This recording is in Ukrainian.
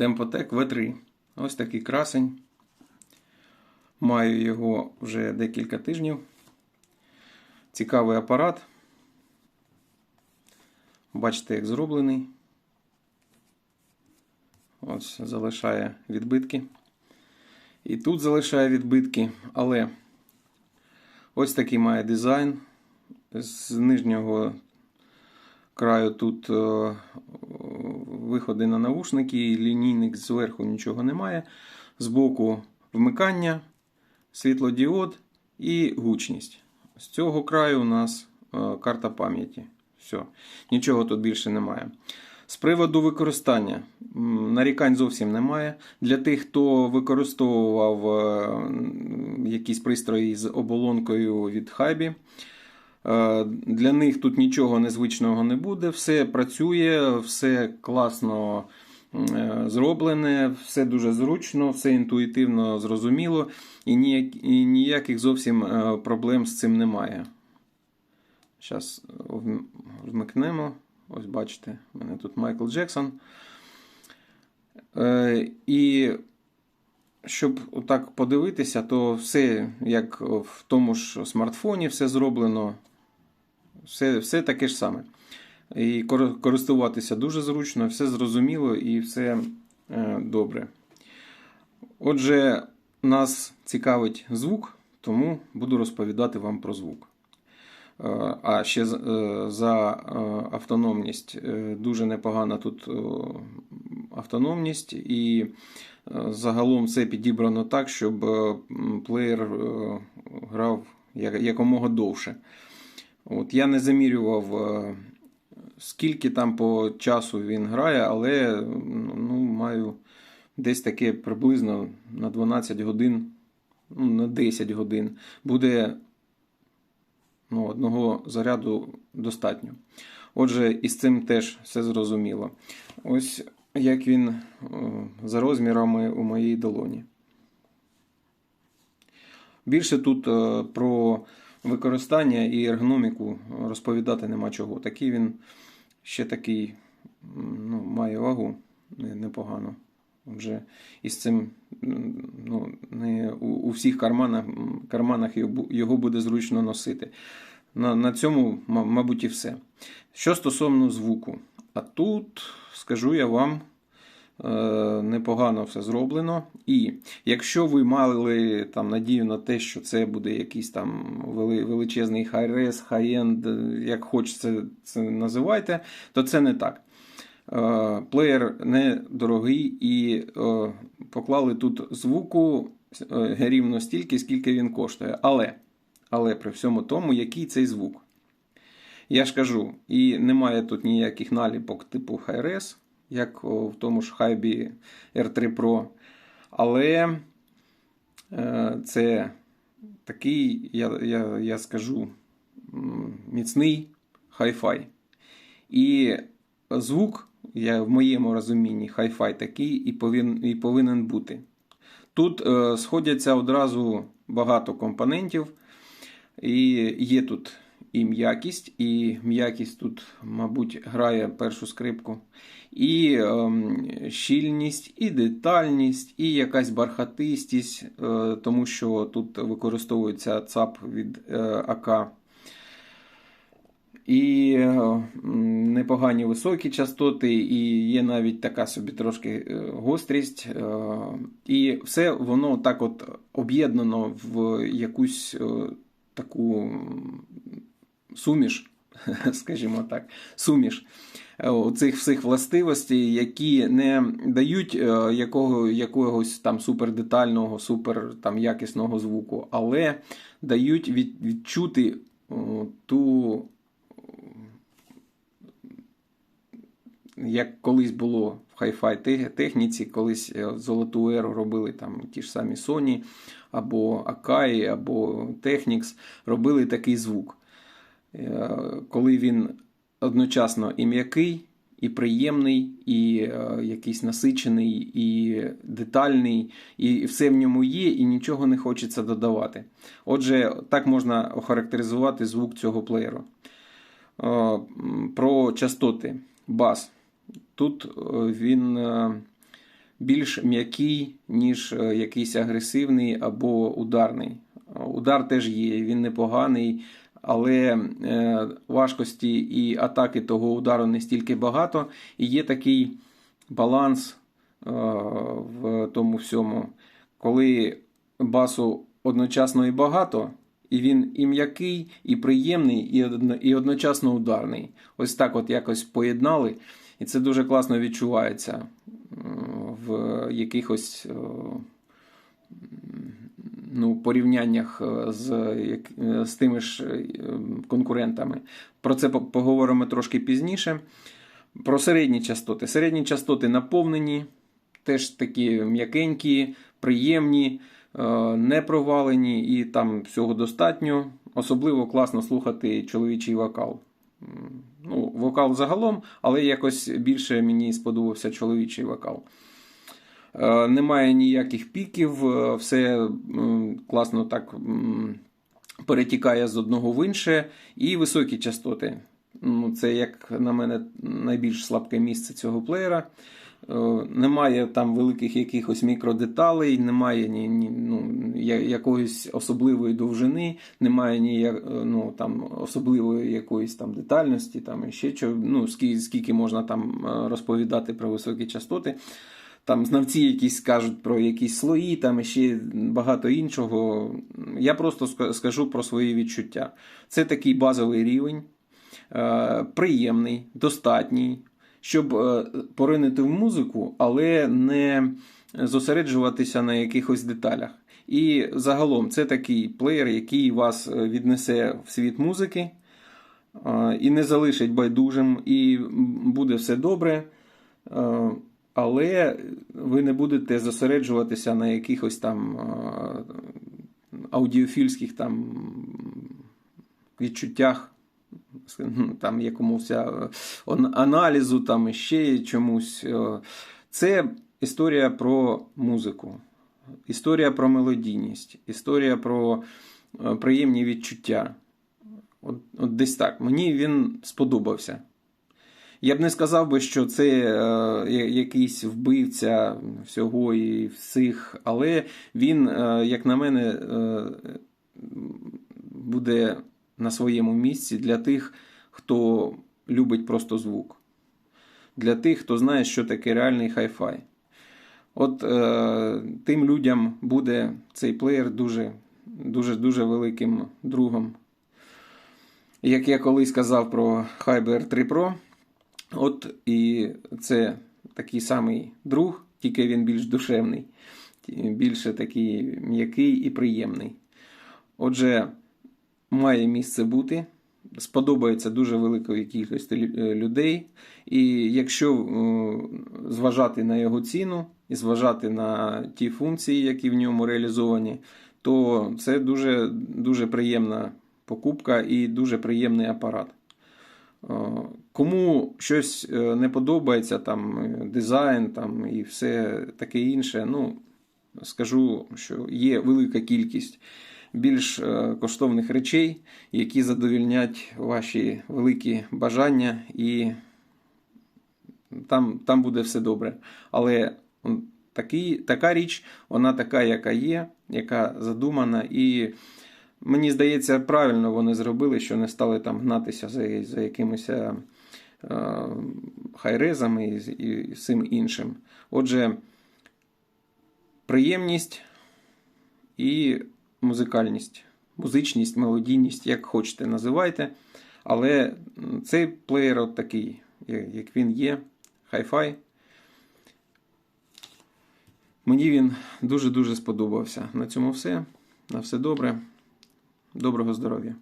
Темпотек V3. Ось такий красень. Маю його вже декілька тижнів. Цікавий апарат. Бачите, як зроблений. Ось залишає відбитки. І тут залишає відбитки, але ось такий має дизайн. З нижнього краю тут е, виходи на навушники, лінійник зверху нічого немає. Збоку вмикання, світлодіод і гучність. З цього краю у нас е, карта пам'яті. Все, нічого тут більше немає. З приводу використання нарікань зовсім немає. Для тих, хто використовував е, якісь пристрої з оболонкою від Хабі, е, для них тут нічого незвичного не буде. Все працює, все класно е, зроблене, все дуже зручно, все інтуїтивно зрозуміло, і ніяких зовсім е, проблем з цим немає. Зараз вмикнемо. Ось бачите, у мене тут Майкл Джексон. Е, і щоб отак подивитися, то все як в тому ж смартфоні, все зроблено, все, все таке ж саме. І користуватися дуже зручно, все зрозуміло і все е, добре. Отже, нас цікавить звук, тому буду розповідати вам про звук. Е, А ще е, за автономність дуже непогана тут автономність, і загалом це підібрано так, щоб плеєр грав якомога довше. От Я не замірював, е, скільки там по часу він грає, але ну, маю десь таке приблизно на 12 годин, ну, на 10 годин буде ну, одного заряду достатньо. Отже, із цим теж все зрозуміло. Ось як він е, за розмірами у моїй долоні. Більше тут е, про використання і ергономіку розповідати нема чого. Такий він ще такий ну, має вагу непогано. Отже, із цим ну, не у, у всіх карманах, карманах його буде зручно носити. На, на цьому, мабуть, і все. Що стосовно звуку, а тут скажу я вам. Е, Непогано все зроблено. І якщо ви мали там надію на те, що це буде якийсь там величезний хай-рес, хай-енд, як хочеться це називайте, то це не так. Е, Плеєр не дорогий і е, поклали тут звуку рівно стільки, скільки він коштує. Але, але при всьому тому, який цей звук. Я ж кажу, і немає тут ніяких наліпок типу Hi-Res, як в тому ж Hybe R3 Pro. Але е, це такий, я, я, я скажу, міцний хай-фай. І звук, я в моєму розумінні, хай-фай такий і повинен, і повинен бути. Тут е, сходяться одразу багато компонентів, і є тут і м'якість, і м'якість тут, мабуть, грає першу скрипку, і ем, щільність, і детальність, і якась бархатистість, е, тому що тут використовується ЦАП від е, АК. І е, непогані високі частоти, і є навіть така собі трошки е, гострість. е, І все воно так от об'єднано в якусь е, таку суміш, скажімо так, суміш е, цих всіх властивостей, які не дають е, якого, якогось там супердетального, супер там якісного звуку, але дають від, відчути о, ту як колись було в хай-фай техніці, колись е, золоту еру робили там ті ж самі Sony, або Akai, або Technics, робили такий звук. Е, Коли він одночасно і м'який, і приємний, і е, якийсь насичений, і детальний, і все в ньому є, і нічого не хочеться додавати. Отже, так можна охарактеризувати звук цього плеєру. Е, Про частоти. Бас. Тут він більш м'який, ніж якийсь агресивний або ударний. Удар теж є, він непоганий, але е, важкості і атаки того удару не стільки багато. І є такий баланс е, в тому всьому, коли басу одночасно і багато, і він і м'який, і приємний, і одно- і одночасно ударний. Ось так от якось поєднали, і це дуже класно відчувається в якихось е, ну, порівняннях е, з, е, з тими ж е, конкурентами. Про це поговоримо трошки пізніше. Про середні частоти. Середні частоти наповнені, теж такі м'якенькі, приємні, не провалені, і там всього достатньо. Особливо класно слухати чоловічий вокал. Ну, вокал загалом, але якось більше мені сподобався чоловічий вокал. Е, Немає ніяких піків, е, все класно так перетікає з одного в інше. І високі частоти. Ну, Це, як на мене, найбільш слабке місце цього плеєра. Е, Немає там великих якихось мікродеталей, немає ні, ні, ну, якоїсь особливої довжини, немає ні, ну, там, особливої якоїсь там детальності, там, і ще що, ну, скільки, можна там розповідати про високі частоти. Там знавці якісь скажуть про якісь слої, там ще багато іншого. Я просто скажу про свої відчуття. Це такий базовий рівень, е, приємний, достатній, щоб е, поринити в музику, але не зосереджуватися на якихось деталях. І загалом це такий плеєр, який вас е, віднесе в світ музики і не залишить байдужим, і буде все добре. Але ви не будете зосереджуватися на якихось там аудіофільських там відчуттях, ну, там якомусь е, аналізу, там ще чомусь. Е, Це історія про музику, історія про мелодійність, історія про е, приємні відчуття. От, от десь так. Мені він сподобався. Я б не сказав би, що це е, якийсь вбивця всього і всіх, але він, е, як на мене, е, буде на своєму місці для тих, хто любить просто звук, для тих, хто знає, що таке реальний хай-фай. От е, тим людям буде цей плеєр дуже, дуже, дуже великим другом. Як я колись казав про HiBR 3 Pro, От і це такий самий друг, тільки він більш душевний, більше такий м'який і приємний. Отже, має місце бути. Сподобається дуже великої кількості е, людей. І якщо е, зважати на його ціну і зважати на ті функції, які в ньому реалізовані, то це дуже, дуже приємна покупка і дуже приємний апарат. Кому щось е, не подобається, там е, дизайн там, і все таке інше, ну, скажу, що є велика кількість більш е, коштовних речей, які задовільнять ваші великі бажання, і там, там буде все добре. Але такий, така річ, вона така, яка є, яка задумана, і Мені здається, правильно вони зробили, що не стали там гнатися за, за якимись хайрезами і, і всім іншим. Отже, приємність і музикальність, музичність, мелодійність, як хочете, називайте. Але цей плеєр от такий, як він є, хай-фай. Мені він дуже-дуже сподобався. На цьому все. На все добре. Доброго здоров'я!